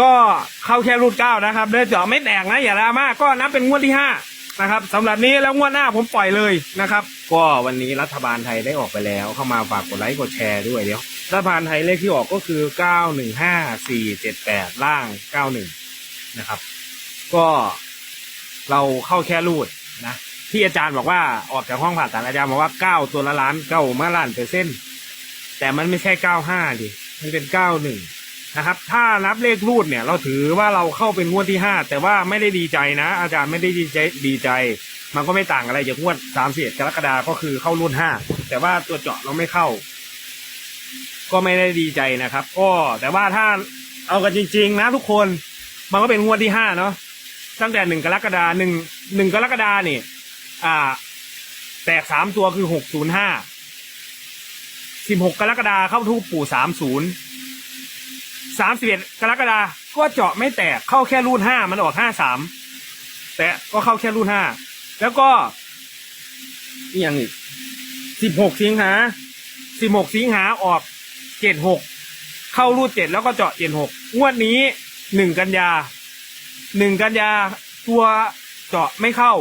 ก็เข้าแค่รูดเก้านะครับเดินเจาะไม่แตกนะอย่าดราม่าก็นับเป็นงวดที่ห้านะครับสำหรับนี้แล้วงวดหน้าผมปล่อยเลยนะครับ ก็วันนี้รัฐบาลไทยได้ออกไปแล้ว เข้ามาฝากกดไลค์กดแชร์ด้วยเดี๋ยวรัฐบาลไทยเลขที่ออกก็คือเก้าหนึ่งห้าสี่เจ็ดแปดล่างเก้าหนึ่งนะครับ ก็เราเข้าแค่รูดนะที่อาจารย์บอกว่าออกจากห้องผ่าตัดอาจารย์บอกว่าเก้าตัวละล้านเก้ามาล้านเปอร์เซ็นต์แต่มันไม่ใช่เก้าห้าดิ มันเป็นเก้าห นะครับ ถ้านับเลขรูดเนี่ย เราถือว่าเราเข้าเป็นงวดที่ห้าแต่ว่าไม่ได้ดีใจนะ อาจารย์ไม่ได้ดีใจดีใจ มันก็ไม่ต่างอะไรจากงวดสามสิบกรกฎาก็คือเข้ารุ่นห้าแต่ว่าตัวเจาะเราไม่เข้า ก็ไม่ได้ดีใจนะครับก็แต่ว่าถ้าเอากันจริง ๆ นะ ทุกคนมันก็เป็นงวดที่ห้าเนาะตั้งแต่หนึ่งกรกฎาหนึ่งหนึ่งกรกฎาเนี่ยอ่า แตกสามตัวคือหกศูนย์ห้าสิบหกกรกฎาเข้าทูปปู่สามศูนย์ สามสิบเอ็ดกรกฎาก็เจาะไม่แตกเข้าแค่รุ่นห้ามันออกห้าสามแต่ก็เข้าแค่รุ่นห้าแล้วก็อีกอย่างอีกสิบหกสิงหาสิบหกสิงหาออกเจ็ดหกเข้ารูดเจ็ดแล้วก็เจาะเจ็ดหกงวดนี้หนึ่งกันยาหนึ่งกันยาตัวเจาะไม่เข้า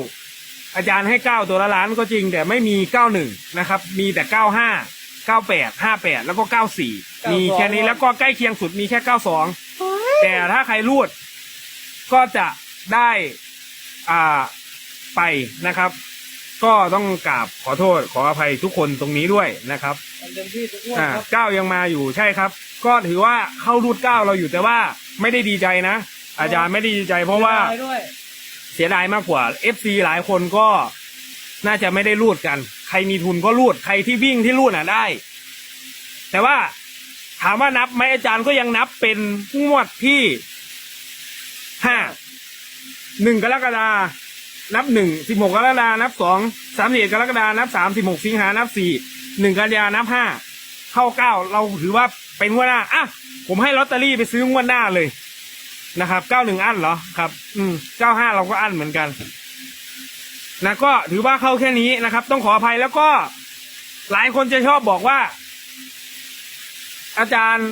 อาจารย์ให้เก้าตัวละล้านก็จริง แต่ไม่มีเก้าหนึ่งนะครับ มีแต่เก้าห้า เก้าแปดห้าแปดแล้วก็เก้าสี่มีแค่นี้แล้วก็ใกล้เคียงสุดมีแค่เก้าสองแต่ถ้าใครรูด ก็จะได้อ่าไปนะครับ ก็ต้องกราบขอโทษขออภัยทุกคนตรงนี้ด้วยนะครับมันเต็มที่ทุกงวดอ่าครับเก้ายังมาอยู่ใช่ครับ ก็ถือว่าเข้ารูดเก้าเราอยู่แต่ว่าไม่ได้ดีใจนะ อาจารย์ไม่ได้ดีใจเพราะว่าได้ด้วยเสียดายมากกว่า FC หลายคนก็ น่าจะไม่ได้รูดกัน ใครมีทุนก็รูด ใครที่วิ่งที่รูดน่ะได้ แต่ว่าถามว่านับไหมอาจารย์ก็ยังนับเป็นงวดที่ห้าหนึ่งกรกฎานับหนึ่งสิบหกกรกฎานับสองสามสิบเอ็ดกรกฎานับสามสิบหกสิงหานับสี่หนึ่งกันยานับห้าเข้าเก้าเราถือว่าเป็นงวดหน้าอะผมให้ลอตเตอรี่ไปซื้องวดหน้าเลยนะครับเก้าหนึ่งอันเหรอครับ อืมเก้าห้าเราก็อันเหมือนกัน นะก็ถือว่าเข้าแค่นี้นะครับ ต้องขออภัยแล้วก็หลายคนจะชอบบอกว่า อาจารย์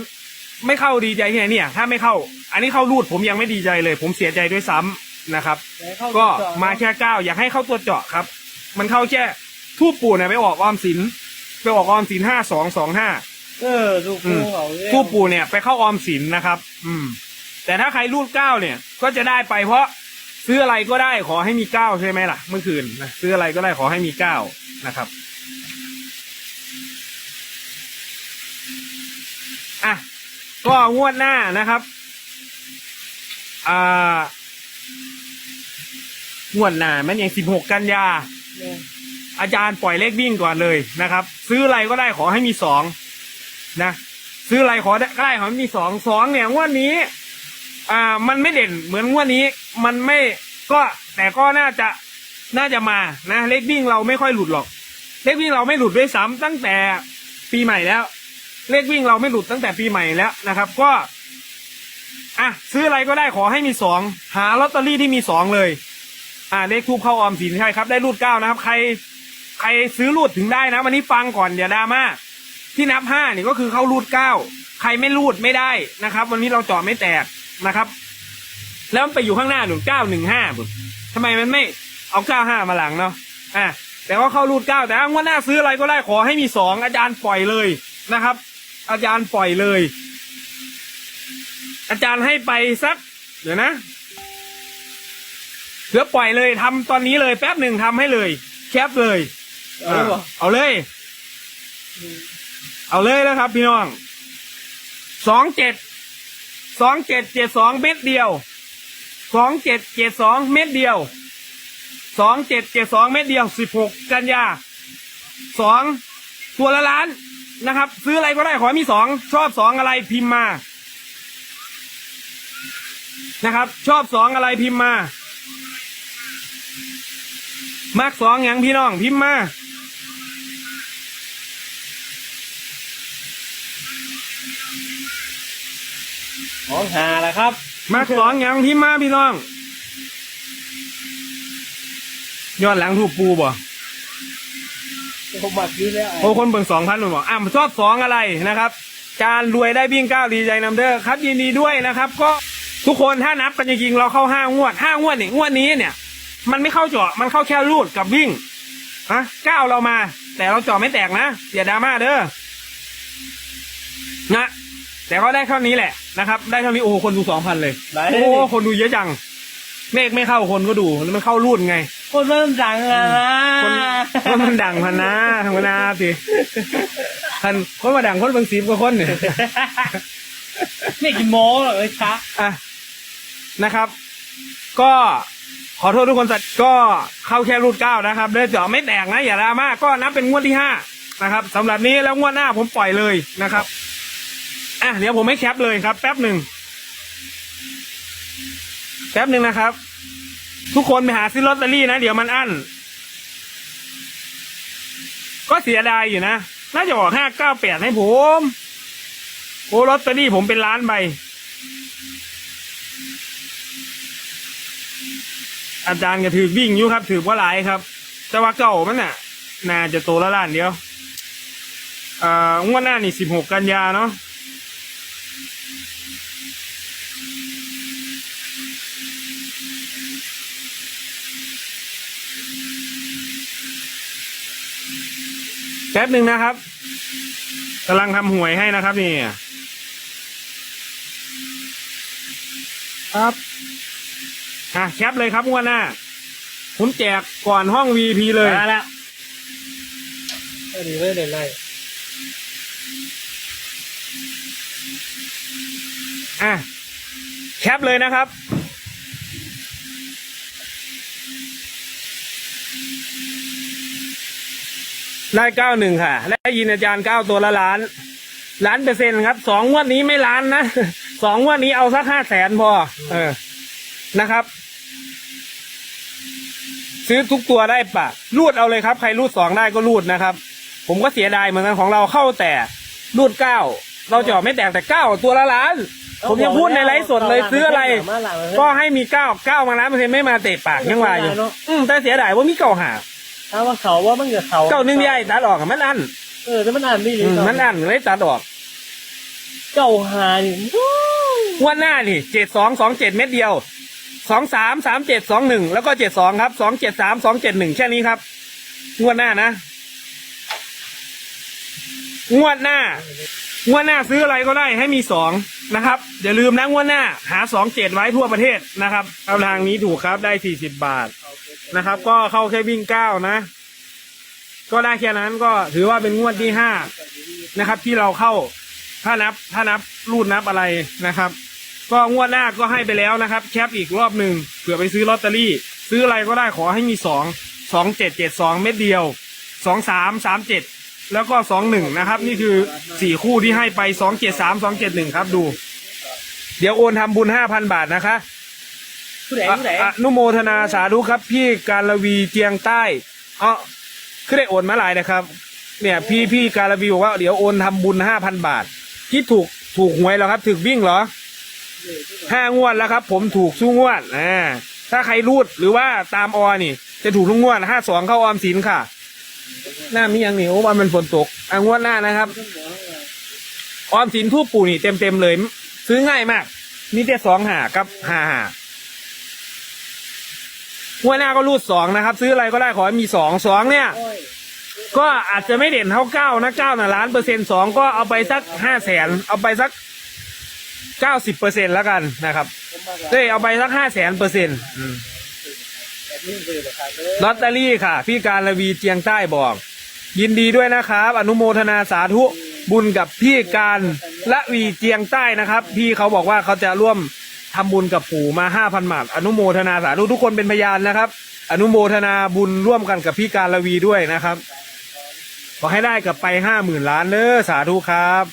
ไม่เข้าดีใจที่ไหนเนี่ย ถ้าไม่เข้า อันนี้เข้ารูดผมยังไม่ดีใจเลย ผมเสียใจด้วยซ้ำนะครับอยาให้เข้าก็เจาะมาแค่เก้าอยากให้เข้าตัวเจาะครับ มันเข้าแค่ทูบปู่เนี่ยไปออกออมสินไปออกออมสินห้าสองสองห้าเออดูกูเขาเรียกผู้ปู่เนี่ยไปเข้าออมสินนะครับ อืม แต่ถ้าใครรูดเก้าเนี่ย ก็จะได้ไปเพราะ ซื้ออะไรก็ได้ขอให้มีเก้าใช่ไหมล่ะ เมื่อคืนนะซื้ออะไรก็ได้ขอให้มีเก้านะครับอะก็งวดหน้านะครับอ่างวดหน้ามันยังสิบหกกันยาเนี่ยอาจารย์ปล่อยเลขวิ่งก่อนเลยนะครับ ซื้ออะไรก็ได้ขอให้มีสองนะซื้ออะไรขอได้ก็ได้ขอให้มีสองสองเนี่ยงวดนี้ อ่า มันไม่เด่นเหมือนงวดนี้ มันไม่ก็แต่ก็น่าจะน่าจะมานะเลขวิ่งเราไม่ค่อยหลุดหรอก เลขวิ่งเราไม่หลุดด้วยซ้ำตั้งแต่ปีใหม่แล้ว เลขวิ่งเราไม่หลุดตั้งแต่ปีใหม่แล้วนะครับ ก็อะซื้ออะไรก็ได้ขอให้มีสองหาลอตเตอรี่ที่มีสองเลย อ่าเลขทูบเข้าออมสินใช่ครับ ได้รูดเก้านะครับ ใครใครซื้อรูดถึงได้นะวันนี้ฟังก่อนอย่าดราม่าที่นับห้านี่ก็คือเข้ารูดเก้าใครไม่รูดไม่ได้นะครับ วันนี้เราเจาะไม่แตกนะครับ แล้วมันไปอยู่ข้างหน้าหนุนเก้าหนึ่งห้าบุญทำไมมันไม่เอาเก้าห้ามาหลังเนาะอะแต่ว่าเข้ารูดเก้าแต่ว่างว่าหน้าซื้ออะไรก็ได้ขอให้มีสองอาจารย์ปล่อยเลยนะครับ อาจารย์ปล่อยเลย อาจารย์ให้ไปสัก เดี๋ยวนะเหลือปล่อยเลยทำตอนนี้เลยแป๊บหนึ่งทำให้เลยแคปเลยเอาเลยบอกเอาเลย เอาเลยนะครับ พี่น้องสองเจ็ดสองเจ็ดเจ็ดสองเม็ดเดียว สองเจ็ดเจ็ดสองเม็ดเดียวสองเจ็ดเจ็ดสองเม็ดเดียวสิบหกกันยาสองตัวละล้านนะครับ ซื้ออะไรก็ได้ขอให้มีสองชอบสองอะไรพิมพ์มานะครับ ชอบสองอะไรพิมพ์มามากสองอย่างพี่น้องพิมพ์มาของหาแหละครับ มากสองอย่างพิมพ์มาพี่น้องยอดหลังถูกปูบ่ผมบักอยืแล้วโอ้คนเบิ่งสองพันบอกอะชอบสองอะไรนะครับจานรวยได้บิ้งเก้าดีใจนำเด้อครับยินดีด้วยนะครับ ก็ทุกคนถ้านับกันจริงๆเราเข้าห้างวดห้างวดนี่งวดนี้เนี่ย มันไม่เข้าเจาะมันเข้าแค่รูดกับวิ่งนะก้าวเรามา แต่เราเจาะไม่แตกนะอย่าดราม่าเด้อนะแต่ก็ได้เท่านี้แหละ นะครับ ได้เท่านี้โอ้โหคนดูสองพันเลยไหนโอ้คนดูเยอะจัง เมฆไม่เข้าคนก็ดูแล้วมันเข้ารูดไง คนมันดังอะนะคนคนมันดังพันนะธรรมดาสิพันคนมาดังคนบางสีกว่าคนเนี่ย ไม่กี่โมงหรอกเลยช้าอะนะครับ ก็ขอโทษทุกคนสัตว์ก็เข้าแค่รูดเก้านะครับเด้อเจาะไม่แตกนะอย่าดราม่าก็นับเป็นงวดที่ห้านะครับสำหรับนี้แล้วงวดหน้าผมปล่อยเลยนะครับ อะเดี๋ยวผมไม่แคปเลยครับ แป๊บหนึ่งแป๊บหนึ่งนะครับ ทุกคนไปหาซื้อลอตเตอรี่นะ เดี๋ยวมันอั้นก็เสียดายอยู่นะ น่าจะออกห้าเก้าแปดให้ผมโอ้ลอตเตอรี่ผมเป็นล้านใบอาจารย์ก็ถือวิ่งอยู่ครับถือว่าหลายครับ แต่ว่าเก่ามันน่ะ น่าจะโตละล้านเดียว เอ่องวดหน้านี่สิบหกกันยาเนาะ แป๊บหนึ่งนะครับกำลังทำหวยให้นะครับนี่ครับอะแคปเลยครับงวดหน้า ผมแจกก่อนห้อง VP เลย มาแล้ว ก็ดีไม่ได้ไล่ อะแคปเลยนะครับ ได้เก้าหนึ่งค่ะ และได้ยินอาจารย์เก้าตัวละล้าน ล้านเปอร์เซ็นต์ครับ สองงวดนี้ไม่ล้านนะ สองงวดนี้เอาสักห้าแสนพอ เออ นะครับ ซื้อทุกตัวได้ปะรูดเอาเลยครับ ใครรูดสองได้ก็รูดนะครับ ผมก็เสียดายเหมือนกันของเราเข้าแต่รูดเก้า เราจะออกไม่แตกแต่เก้าตัวละล้าน ผมยังพูดในไลฟ์สดเลยซื้ออะไรมาหลังเลยก็ให้มีเก้าเก้ามาล้านเปอร์เซ็นต์ไม่มาเตะปากยังว่าอยู่อืมแต่เสียดายว่ามีเก้าหาถ้าว่าเขาว่ามันเกิดเขาเก้าหนึ่งใหญ่ตัดออกอะมันอันเออแต่มันอ่านไม่ดีอืมมันอันเลยตัดออกเก้าหานี่งวันหน้านี่เจ็ดสองสองเจ็ดเม็ดเดียวสองสามสามเจ็ดสองหนึ่งแล้วก็เจ็ดสองครับสองเจ็ดสามสองเจ็ดหนึ่งแค่นี้ครับงวดหน้านะ งวดหน้า งวดหน้าซื้ออะไรก็ได้ให้มีสองนะครับอย่าลืมนะงวดหน้าหาสองเจ็ดไว้ทั่วประเทศนะครับเอาทางนี้ถูกครับได้สี่สิบบาทนะครับ ก็เข้าแค่วิ่งเก้านะ ก็ได้แค่นั้นก็ถือว่าเป็นงวดที่ห้านะครับ ที่เราเข้าถ้านับถ้านับรูดนับอะไรนะครับ ก็งวดหน้าก็ให้ไปแล้วนะครับ แคปอีกรอบหนึ่งเผื่อไปซื้อลอตเตอรี่ ซื้ออะไรก็ได้ขอให้มีสองสองเจ็ดเจ็ดสองเม็ดเดียวสองสามสามเจ็ด แล้วก็สองหนึ่งนะครับ นี่คือสี่คู่ที่ให้ไปสองเจ็ดสามสองเจ็ดหนึ่งครับดู เดี๋ยวโอนทำบุญห้าพันบาทนะคะผู้ใดผู้ใดอะอนุโมทนาสาธุครับ พี่การวีเจียงใต้เอ๋อคือได้โอนมาหลายนะครับ เนี่ย พี่พี่การวีบอกว่าเดี๋ยวโอนทำบุญห้าพันบาทที่ถูกถูกหวยแล้วครับถึกวิ่งเหรอห้างวดแล้วครับ ผมถูกสู้งวดอ่าถ้าใครรูดหรือว่าตามออนี่ จะถูกทุกงวดห้าสองเข้าออมสินค่ะห น้ามีอย่างนี้โอ้วันมันฝนตกอ่างวดหน้านะครับ ออมสินทูบปู่นี่เต็มเต็มๆเลย ซื้อง่ายมาก มีแต่สองหากับห้าหางวดหน้าก็รูดสองนะครับ ซื้ออะไรก็ได้ขอให้มีสองสองเนี่ย ก็อาจจะไม่เด่นเท่าเก้านะเก้าน่ะล้านเปอร์เซ็นต์สองก็เอาไปสักห้าแสนเอาไปสักเก้าสิบเปอร์เซ็นแล้วกันนะครับเอ้ยเอาไปสักห้าแสนเปอร์เซ็นต์ ลอตเตอรี่ค่ะ พี่การละวีเจียงใต้บอก ยินดีด้วยนะครับ อนุโมทนาสาธุบุญกับพี่การละวีเจียงใต้นะครับ พี่เขาบอกว่าเขาจะร่วมทำบุญกับปู่มาห้าพันบาทอนุโมทนาสาธุทุกคนเป็นพยานนะครับ อนุโมทนาบุญร่วมกันกับพี่การละวีด้วยนะครับ ขอให้ได้กลับไปห้าหมื่นล้านเด้อสาธุครับ